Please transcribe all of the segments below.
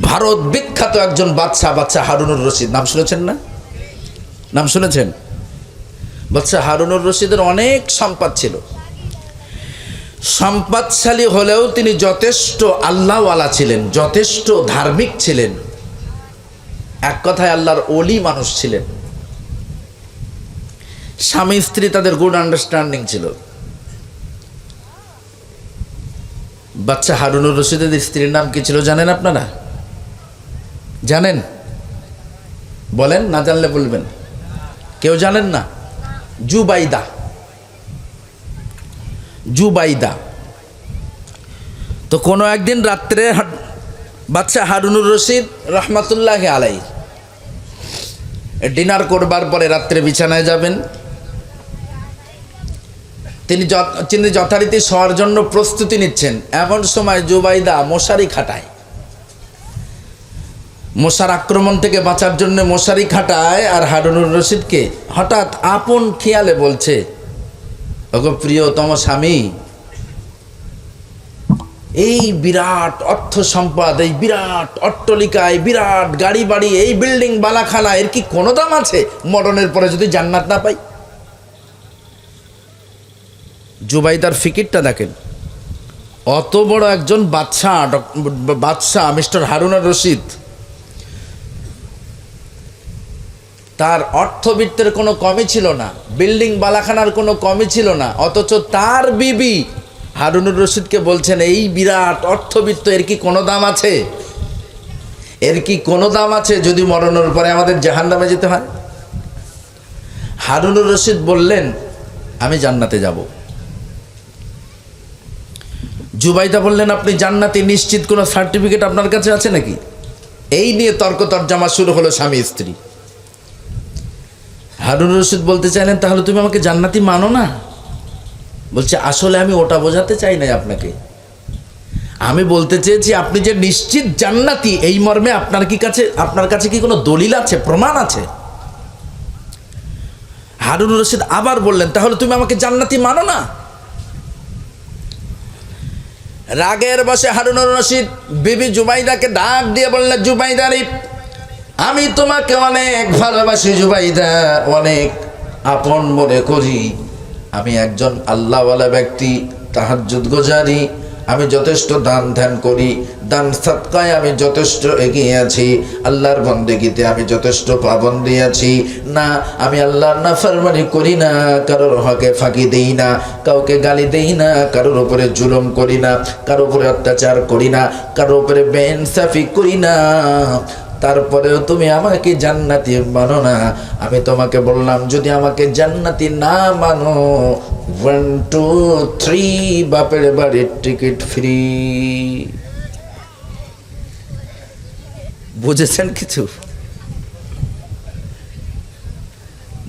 ভারত বিখ্যাত একজন বাচ্চা বাচ্চা হারুনুর রশিদ। নাম শুনেছেন না? নাম শুনেছেন? বাচ্চা হারুনুর রশিদের অনেক সম্পদ ছিল। সম্পদশালী হলেও তিনি যথেষ্ট আল্লাহওয়ালা ছিলেন, যথেষ্ট ধার্মিক ছিলেন। এক কথায় আল্লাহর অলি মানুষ ছিলেন। স্বামী, স্ত্রী তাদের গুড আন্ডারস্ট্যান্ডিং ছিল। বাচ্চা হারুনুর রশিদের স্ত্রীর নাম কি ছিল জানেন আপনারা? জানেন? বলেন, না জানলে বলবেন। কেউ জানেন না? জুবাইদা। জুবাইদা। তো কোনো একদিন রাত্রে বাচ্চা হারুনুর রশিদ রহমাতুল্লাহ আলাই ডিনার করবার পরে রাত্রে বিছানায় যাবেন। তিনি তিনি যথারীতি শোয়ার জন্য প্রস্তুতি নিচ্ছেন। এমন সময় জুবাইদা মশারি খাটায়। মশার আক্রমণ থেকে বাঁচার জন্য মশারি খাটায় আর হারুনুর রশিদকে হঠাৎ আপন খেয়ালে বলছে, ওগো প্রিয়তম স্বামী, এই বিরাট অর্থ সম্পদ, এই বিরাট অট্টলিকা এই বিরাট গাড়ি বাড়ি এই বিল্ডিং বালাখানা, এর কি কোনো দাম আছে? মরণের পরে যদি জান্নাত না পাই? জুবাইদার ফিকিরটা দেখেন, অত বড় একজন বাদশাহ বাদশাহ মিস্টার হারুনার রশিদ তার অর্থবিত্তের কোনো কমই ছিল না, বিল্ডিং বালাখানার কোনো কমই ছিল না, অথচ তার বিবি হারুনুর রশিদকে বলছেন, এই বিরাট অর্থবিত্ত, এর কি কোনো দাম আছে? এর কি কোনো দাম আছে যদি মরণের পরে আমাদের জাহান নামে যেতে হয়? হারুনুর রশিদ বললেন, আমি জান্নাতে যাব। জুবাইদা বললেন, আপনি জান্নাতে, নিশ্চিত কোনো সার্টিফিকেট আপনার কাছে আছে নাকি? এই নিয়ে তর্ক তর্জমা শুরু হলো স্বামী স্ত্রী হারুন রশিদ বলতে চাইলেন, তাহলে তুমি আমাকে জান্নাতি মানো না? বলছে, আসলে আমি ওটা বোঝাতে চাই নাই আপনাকে। আমি বলতে চেয়েছি, আপনি যে নিশ্চিত জান্নাতি, এই মর্মে আপনার কি কাছে, আপনার কাছে কি কোনো দলিল আছে, প্রমাণ আছে? হারুন রশিদ আবার বললেন, তাহলে তুমি আমাকে জান্নাতি মানো না? রাগের বসে হারুনুর রশিদ বিবি জুবাইদাকে ডাক দিয়ে বললেন জুবাইদারি আমি তোমাকে অনেক ভালোবাসি জুবাইদা, অনেক আপন মনে করি। আমি একজন আল্লাহওয়ালা ব্যক্তি, তাহাজ্জুদ গোজারি, আমি যথেষ্ট দান ধ্যান করি, দান সৎকায় আমি যথেষ্ট এগিয়ে আছি, আল্লাহর বন্দেগিতে আমি যথেষ্ট পাবন্দি আছি। না, আমি আল্লাহর নাফরমানি করি না, কারোর হকে ফাঁকি দেই না, কাউকে গালি দেই না, কারোর উপরে জুলুম করি না, কারোর উপরে অত্যাচার করি না, কারোর উপরে বেনসাফি করি না। তারপরেও তুমি আমাকে জান্নাতি মানো না। আমি তোমাকে বললাম, যদি আমাকে জান্নাতি না মানো ওয়ান টু থ্রি বাপের বাড়ির টিকিট ফ্রি বুঝেছেন কিছু?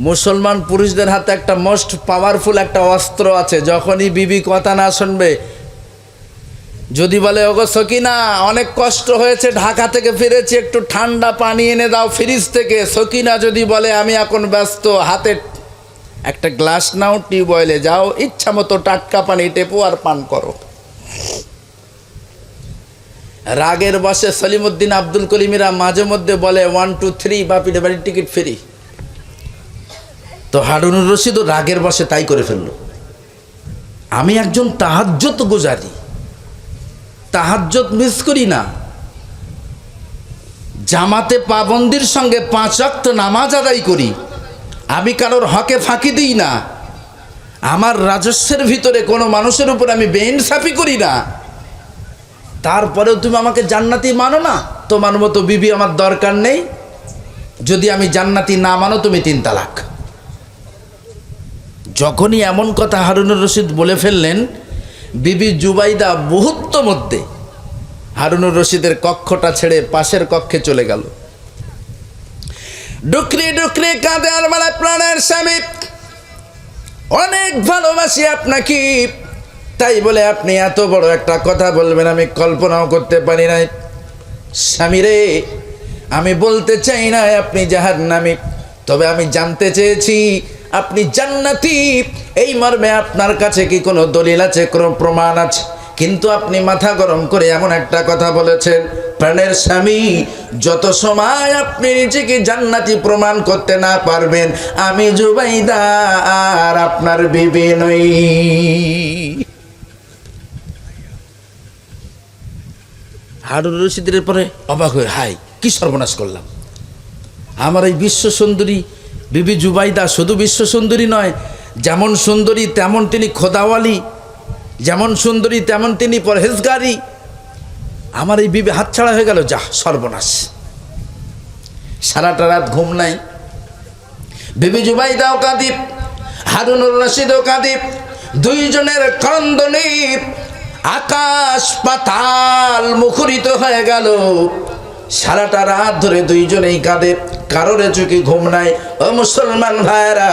মুসলমান পুরুষদের হাতে একটা মোস্ট পাওয়ারফুল একটা অস্ত্র আছে, যখনই বিবি কথা না শুনবে যদি বলে, ওগো সকিনা, অনেক কষ্ট হয়েছে, ঢাকা থেকে ফিরেছি, একটু ঠান্ডা পানি এনে দাও ফ্রিজ থেকে। সকিনা যদি বলে, আমি এখন ব্যস্ত, হাতে একটা গ্লাস নাও টিউবওয়েলে যাও, ইচ্ছা মতো টাটকা পানি টেপো আর পান করো। রাগের বসে সলিমুদ্দিন আব্দুল কলিমিরা মাঝে মধ্যে বলে, ওয়ান, টু, থ্রি বাপিডে বাড়ির টিকিট ফ্রি। তো হারুনুর রশিদও রাগের বসে তাই করে ফেলল। আমি একজন তাহাজ্জত গুজারি। তাহাজ্জত মিস করি না। জামাতে পাবন্দির সঙ্গে পাঁচ অক্ত নামাজ আদায় করি। আমি কারোর হকে ফাঁকি দিই না। আমার রাজস্বের ভিতরে কোনো মানুষের উপর আমি বেইনসাফি করি না। তারপরেও তুমি আমাকে জান্নাতি মানো না? তোমার মতো বিবি আমার দরকার নেই। যদি আমি জান্নাতি না মানো, তুমি তিন তালাক। যখনই এমন কথা হারুনুর রশিদ বলে ফেললেন বিবি জুবাইদা মুহূর্ত মধ্যে হারুনুর রশিদের কক্ষটা ছেড়ে পাশের কক্ষে চলে গেল। ডুকরি ডুকরি কাঁদে আর বলে প্রাণের স্বামী। অনেক ভালোবাসি আপনাকে। তাই বলে আপনি এত বড় একটা কথা বলবেন, আমি কল্পনাও করতে পারি নাই। স্বামী রে, আমি বলতে চাই না আপনি যাহার নামে তবে আমি জানতে চেয়েছি, আপনি জান্নাতি। এই মর্মে আপনার কাছে কি কোনো দলিল আছে, কোনো প্রমাণ আছে? কিন্তু আপনি মাথা গরম করে এমন একটা কথা বলেছেন, প্রাণের স্বামী, যত সময় আপনি নিজেকে জান্নাতি প্রমাণ করতে না পারবেন, আমি জুবাইদা আর আপনার বিবি নই। হারুন রশিদের পরে অবাক হয়ে, হাই, কি সর্বনাশ করলাম। আমার এই বিশ্ব সুন্দরী বিবি জুবাইদা শুধু বিশ্ব সুন্দরী নয় যেমন সুন্দরী তেমন তিনি খোদাওয়ালি, যেমন সুন্দরী তেমন তিনি পরহেজগারি। আমার এই বিবি হাতছাড়া হয়ে গেল যা সর্বনাশ। সারাটা রাত ঘুম নাই। বিবি জুবাইদাও কাঁদিপ হারুনুর রশিদও কাঁদিপ দুইজনের ক্রন্দনে আকাশ পাতাল মুখরিত হয়ে গেল। সারাটা রাত ধরে দুইজনেই কাঁদে, কারোরে চোখে ঘুম নাই। ও মুসলমান ভাইয়েরা,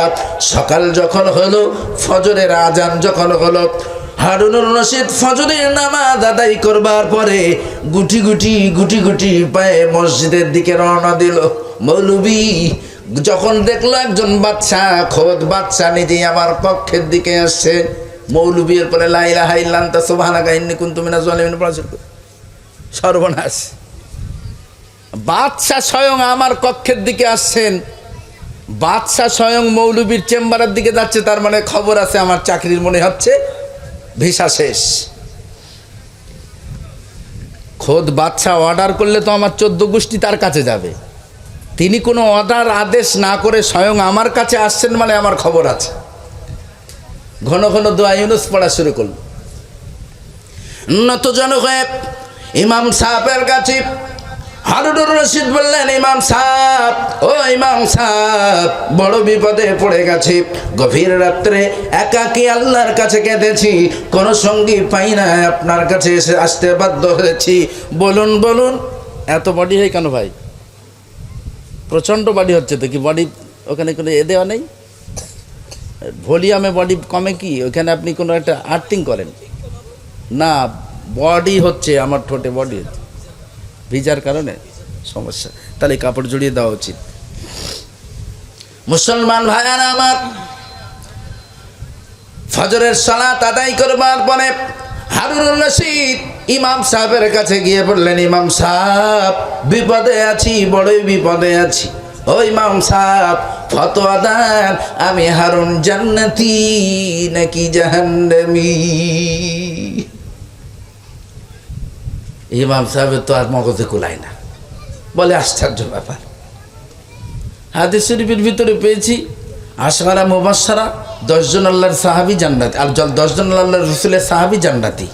সকাল যখন হলো, ফজরের আজান যখন হলো, হারুনুর রশিদ ফজরের নামাজ আদায় করবার পরে গুটি গুটি গুটি গুটি পায়ে মসজিদের দিকে রওনা দিল। মৌলবী, যখন দেখল একজন বাচ্চা খোদ বাচ্চা নিজে আমার পক্ষের দিকে আসছে। মৌলবীর পরে লাইলা হাইলান তা সোভানা গাইনি কুন তুমি না জলেমিন সর্বনাশ। বাদশা স্বয়ং আমার কক্ষের দিকে আসছেন। বাদশা স্বয়ং মৌলবীর চেম্বারের দিকে যাচ্ছে, তার মানে খবর আছে, আমার চাকরির মনে হচ্ছে ভিসা শেষ। খোদ বাদশা অর্ডার করলে তো আমার চোদ্দ গোষ্ঠী তার কাছে যাবে। তিনি কোনো অর্ডার আদেশ না করে স্বয়ং আমার কাছে আসছেন মানে আমার খবর আছে। ঘন ঘন দোয়া ইউনুস পড়া শুরু করল। নত জন হয়ে ইমাম সাহেবের কাছে হারুনুর রশিদ বললেন, ইমাম সাহেব, ও ইমাম সাহেব, বড় বিপদে পড়ে গেছি। গভীর রাত্রে একাকি আল্লাহর কাছে কেঁদেছি। কোনো সঙ্গী পাই না, আপনার কাছে এসে আসতে বাধ্য হয়েছি। বলুন বলুন, এত বডি হয় কেন ভাই? প্রচণ্ড বডি হচ্ছে তো কি বডি ওখানে কোনো এ দেওয়া নেই? ভলিউমে বডি কমে কি? ওখানে আপনি কোনো একটা আর্থিং করেন? না বডি হচ্ছে, আমার ঠোঁটে বডি হচ্ছে। ভিজার কারণে সমস্যা। তাহলে কাপড় জড়িয়ে দেওয়া উচিত। মুসলমান ভাইয়ারা আমার, ফজরের সালাত আদায় করবার পরে হারুনুর রশিদ ইমাম সাহেবের কাছে গিয়ে বললেন, ইমাম সাহেব, বিপদে আছি, বড়ই বিপদে আছি। ও ইমাম সাহেব, ফতোয়া আমি হারুন জান্নাতি নাকি জাহান্নামী? ইমাম সাহেবের তো আর মগজে কুলায় না। বলে, আশ্চর্য ব্যাপার। হাদিস শরীফের ভিতরে পেয়েছি আশারা মোবাসারা দশজন আল্লাহর সাহাবি জান্নাতি, আর জল দশজন আল্লাহর রসুলের সাহাবি জান্নাতি।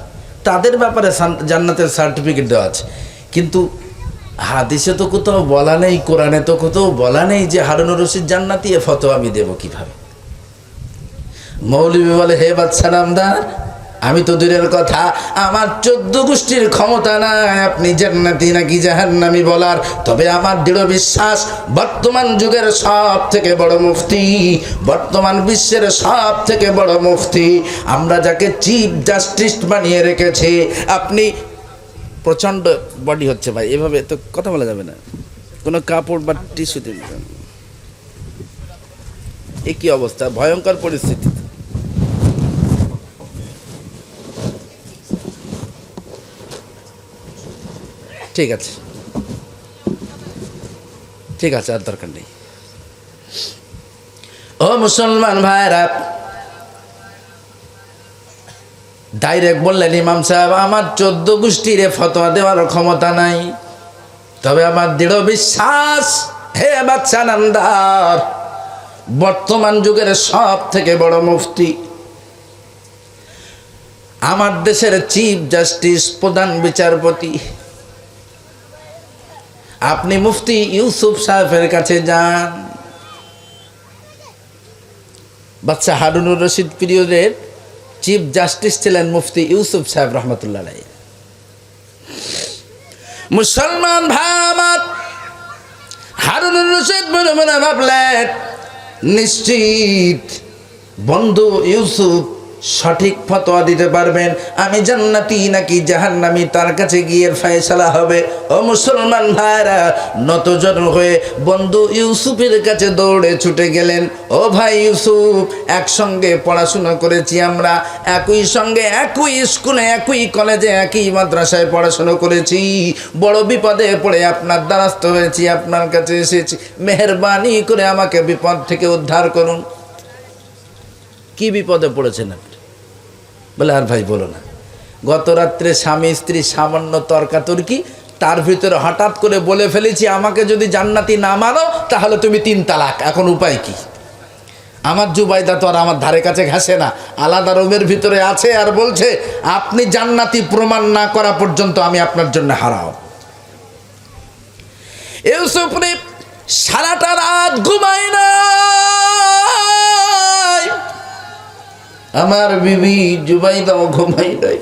তাদের ব্যাপারে জান্নাতের সার্টিফিকেট দেওয়া আছে। কিন্তু হাদিসে তো কোথাও বলা নেই, কোরআনে তো কোথাও বলা নেই যে হারুনুর রশিদ জান্নাতি, এ ফতো আমি দেবো কীভাবে? মৌলবী বলে, হে বাচ্চা নামদার আমি তো দূরের কথা, আমার চোদ্দ গোষ্ঠীর ক্ষমতা নাই। আপনি জান্নাতি নাকি জাহান্নামি বলার? তবে আমার দৃঢ় বিশ্বাস, বর্তমান যুগের সব থেকে বড় মুফতি, বর্তমান বিশ্বের সব থেকে বড় মুফতি। আমরা যাকে চিফ জাস্টিস বানিয়ে রেখেছি, আপনি প্রচণ্ড বডি হচ্ছে ভাই, এভাবে তো কথা বলা যাবে না। কোনো কাপড় বা টিস্যু দিন। এ কি অবস্থা? ভয়ঙ্কর পরিস্থিতি। ঠিক আছে। ঠিক আছে, আর দরকার নেই। ও মুসলমান ভাইরা ডাইরেক্ট বললেন, ইমাম সাহেব, আমার চোদ্দ গোষ্ঠীর ফতোয়া দেওয়ার ক্ষমতা নাই। তবে আমার দৃঢ় বিশ্বাস, হে বাচ্চা নান্দার বর্তমান যুগের সব থেকে বড় মুফতি। আমার দেশের চিফ জাস্টিস, প্রধান বিচারপতি আপনি মুফতি ইউসুফ সাহেবের কাছে যান বাচ্চা হারুনুর রশিদ পিরিয়ডের চিফ জাস্টিস ছিলেন মুফতি ইউসুফ সাহেব রহমতুল্লাহ। মুসলমান আমার হারুনুর রশিদ মনে মনে ভাবলেন, নিশ্চিত বন্ধু ইউসুফ সঠিক ফতোয়া দিতে পারবেন। আমি জান্নাতি নাকি জাহান্নামি? তার কাছে গিয়ে ফয়সালা হবে। ও মুসলমান ভাইরা নতজন হয়ে বন্ধু ইউসুফের কাছে দৌড়ে ছুটে গেলেন। ও ভাই ইউসুফ, একসঙ্গে পড়াশোনা করেছি আমরা। একই সঙ্গে একই স্কুলে, একই কলেজে, একই মাদ্রাসায় পড়াশোনা করেছি। বড় বিপদে পড়ে আপনার দ্বারস্থ হয়েছি, আপনার কাছে এসেছি। মেহরবানি করে আমাকে বিপদ থেকে উদ্ধার করুন। কি বিপদে পড়েছেন আপনি? বলে, আর ভাই, বলো না। গত রাত্রে স্বামী স্ত্রী সামান্য তর্কাতর্কি, তার ভিতরে হঠাৎ করে বলে ফেলেছি, আমাকে যদি জান্নাতি না মানো, তাহলে তুমি তিন তালাক। এখন উপায় কি? আমার জুবাইদা তো আর আমার ধারে কাছে ঘাসে না, আলাদা রুমের ভিতরে আছে আর বলছে, আপনি জান্নাতি প্রমাণ না করা পর্যন্ত আমি আপনার জন্য হারাও ইউসুফ সারাটা রাত ঘুমায় না। আমার বিবি জুবাই জুবাইদাও ঘুমাই দেয়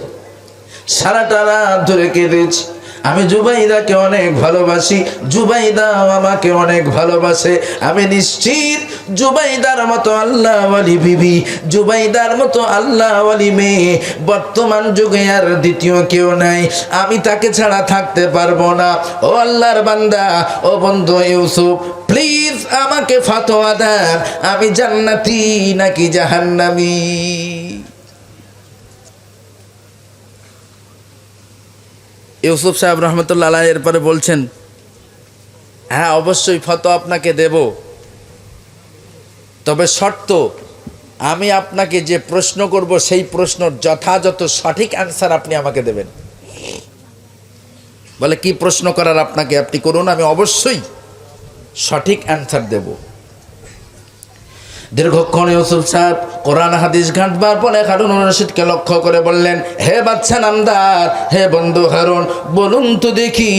সারাটা রাত ধরে কেঁদেছি। আমি জুবাইদাকে অনেক ভালোবাসি জুবাইদাও আমাকে অনেক ভালোবাসে। আমি নিশ্চিত জুবাইদার মতো আল্লাহওয়ালি বিবি, জুবাইদার মতো আল্লাহওয়ালি মেয়ে। বর্তমান যুগে আর দ্বিতীয় কেউ নাই, আমি তাকে ছাড়া থাকতে পারব না। ও আল্লাহর বান্দা, ও বন্ধু ইউসুফ, প্লিজ আমাকে ফাতোয়া দেন, আমি জান্নাতি নাকি জাহান্নামী? ইউসুফ সাহেব রহমতুল্লাহ আলাহ এরপরে বলছেন হ্যাঁ অবশ্যই ফতো আপনাকে দেব। তবে শর্ত, আমি আপনাকে যে প্রশ্ন করব, সেই প্রশ্নর যথাযথ সঠিক অ্যান্সার আপনি আমাকে দেবেন। বলে, কি প্রশ্ন করার আপনাকে? আপনি করুন, আমি অবশ্যই সঠিক অ্যান্সার দেব। দীর্ঘক্ষণ ইউসুফ সাহেব কোরআন হাদিস ঘাঁটবার পরে হারুন রশিদকে লক্ষ্য করে বললেন, হে বাচ্চা নামদার, হে বন্ধু হারুন বলুন তো দেখি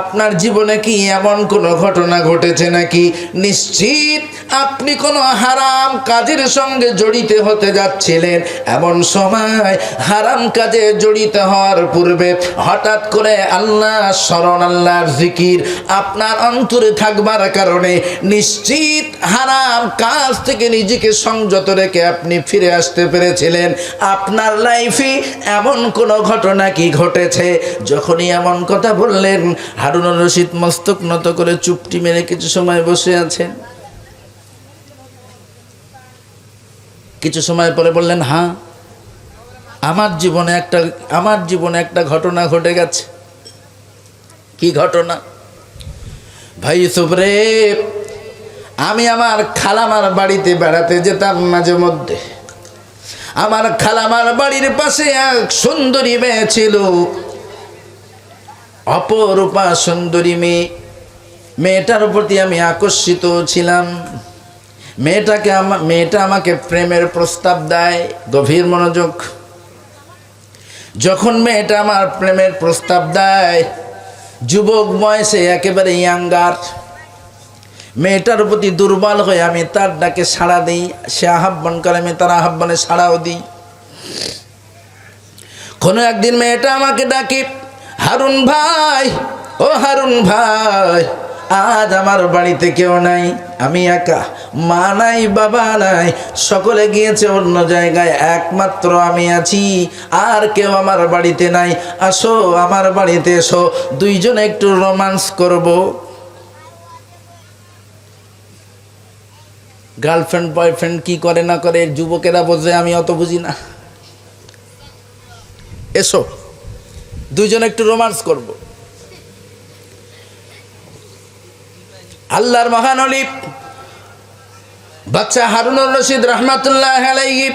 আপনার জীবনে কি এমন কোনো ঘটনা ঘটেছে নাকি? নিশ্চিত আপনি কোনো হারাম কাজের সঙ্গে জড়িত হতে যাচ্ছিলেন। এমন সময় হারাম কাজে জড়িত হওয়ার পূর্বে হঠাৎ করে আল্লাহ, স্মরণ আল্লাহর জিকির আপনার অন্তরে থাকবার কারণে নিশ্চিত হারাম কাজ থেকে নিজেকে সংযত রেখে আপনি ফিরে আসতে পেরেছিলেন। আপনার লাইফে এমন কোনো ঘটনা কি ঘটেছে? যখনই এমন কথা বললেন হারুনুর রশিদ মস্তক নত করে চুপটি মেরে কিছু সময় বসে আছেন। কিছু সময় পরে বললেন হ্যাঁ আমার জীবনে একটা, আমার জীবনে একটা ঘটনা ঘটে গেছে। কি ঘটনা? ভাই সুবরে আমি আমার খালামার বাড়িতে বেড়াতে যেতাম মাঝে মধ্যে। আমার খালামার বাড়ির পাশে এক সুন্দরী মেয়ে ছিল। অপরূপা সুন্দরী মেয়ে। মেয়েটার প্রতি আমি আকর্ষিত ছিলাম। মেয়েটাকে আমা, মেয়েটা আমাকে প্রেমের প্রস্তাব দেয়, গভীর মনোযোগ। যখন মেয়েটা আমার প্রেমের প্রস্তাব দেয়, যুবক বয়সে একেবারে ইয়াঙ্গার মেয়েটার প্রতি দুর্বল হয়ে আমি তার ডাকে সাড়া দিই, সে আহ্বান করে, আমি তার আহ্বানে সাড়াও দিই। কোনো একদিন মেয়েটা আমাকে ডাকে, হারুন ভাই, ও হারুন ভাই, আজ আমার বাড়িতে কেউ নাই, আমি একা, মা নাই, বাবা নাই, সকলে গিয়েছে অন্য জায়গায়, একমাত্র আমি আছি, আর কেউ আমার বাড়িতে নাই, আসো, আমার বাড়িতে এসো, দুইজন একটু রোমান্স করব। গার্লফ্রেন্ড বয়ফ্রেন্ড কি করে না করে, যুবকেরা বোঝে আমি অত বুঝি না। এসো দুজন একটু রোমান্স করব। আল্লাহর মহান অলিপ বাচ্চা হারুনুর রশিদ রহমাতুল্লাহ আলাইহি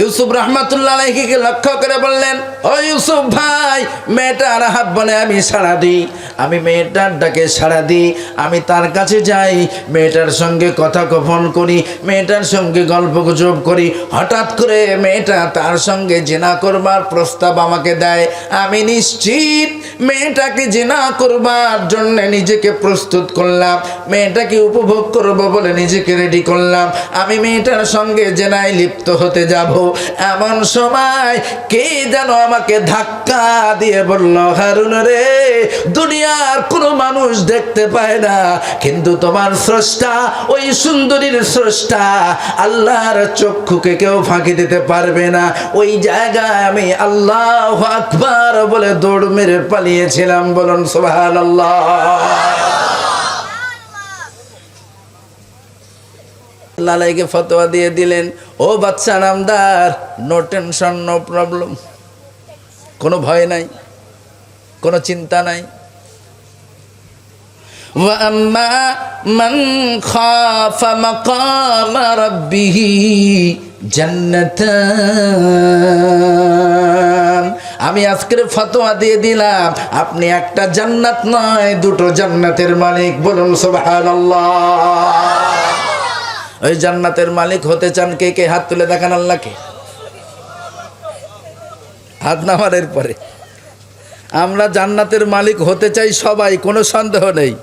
ইউসুফ রহমাতুল্লাহ আলাইহিকে লক্ষ্য করে বললেন, ও ইউসুফ ভাই, মেয়েটার হাত বলে আমি সাড়া দিই, আমি মেয়েটার ডাকে সাড়া দিই, আমি তার কাছে যাই, মেয়েটার সঙ্গে কথা কফন করি, মেয়েটার সঙ্গে গল্প গুজব করি, হঠাৎ করে মেয়েটা তার সঙ্গে জেনা করবার প্রস্তাব আমাকে দেয়, আমি নিশ্চিত মেয়েটাকে জেনা করবার জন্য নিজেকে প্রস্তুত করলাম, মেয়েটাকে উপভোগ করব বলে নিজেকে রেডি করলাম, আমি মেয়েটার সঙ্গে জেনায় লিপ্ত হতে যাব এমন সময় কে যেন আমাকে ধাক্কা দিয়ে বলল, হারুন রে, দুনিয়ার কোনো মানুষ দেখতে পায় না, কিন্তু তোমার স্রষ্টা, ওই সুন্দরীর স্রষ্টা, আল্লাহর চক্ষুকে কেউ ফাঁকি দিতে পারবে না। ওই জায়গায় আমি আল্লাহ আকবার বলে দৌড় মেরে পালিয়েছিলাম। বলুন সোহান আল্লাহ লালাইকে ফতোয়া দিয়ে দিলেন ও বাচ্চা নামদার নো টেনশন নো প্রবলেম কোনো ভয় নাই কোনো চিন্তা নাই وأما من خاف مقام ربه জান্নাতান আমি আজকের ফতোয়া দিয়ে দিলাম আপনি একটা জান্নাত নয় দুটো জান্নাতের মালিক বলুন সুবহানাল্লাহ ওই জান্নাতের মালিক হতে চান কে কে? হাত তুলে দেখান আল্লাহকে। হাত নামারের পরে আমরা জান্নাতের মালিক হতে চাই সবাই, কোনো সন্দেহ নেই।